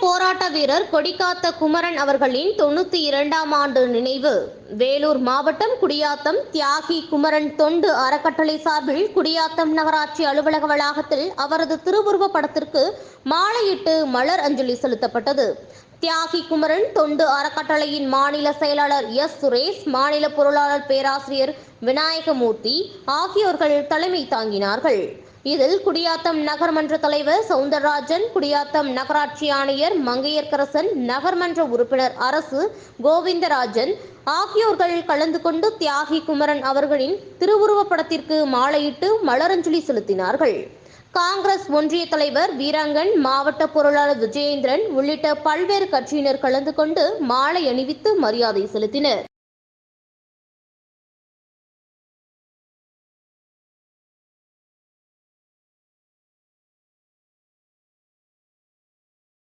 போராட்ட வீரர் கொடிக்காத்த குமரன் அவர்களின் தொண்ணூத்தி இரண்டாம் ஆண்டு நினைவு. வேலூர் மாவட்டம் குடியாத்தம் தியாகி குமரன் தொண்டு அறக்கட்டளை சார்பில் குடியாத்தம் நகராட்சி அலுவலக வளாகத்தில் அவரது திருவுருவ படத்திற்கு மாலையிட்டு மலர் அஞ்சலி செலுத்தப்பட்டது. தியாகி குமரன் தொண்டு அறக்கட்டளையின் மாநில செயலாளர் எஸ். சுரேஷ் மாநில பொருளாளர் பேராசிரியர் விநாயகமூர்த்தி ஆகியோர்கள் தலைமை தாங்கினார்கள். இதில் குடியாத்தம் நகர்மன்ற தலைவர் சவுந்தரராஜன் குடியாத்தம் நகராட்சி ஆணையர் மங்கையர்க்கரசன் நகர்மன்ற உறுப்பினர் அரசு கோவிந்தராஜன் ஆகியோர்கள் கலந்து கொண்டு தியாகி குமரன் அவர்களின் திருவுருவப்படத்திற்கு மாலையிட்டு மலரஞ்சலி செலுத்தினார்கள். காங்கிரஸ் ஒன்றிய தலைவர் வீராங்கன் மாவட்ட பொருளாளர் விஜயேந்திரன் உள்ளிட்ட பல்வேறு கட்சியினர் கலந்து கொண்டு மாலை அணிவித்து மரியாதை செலுத்தினர்.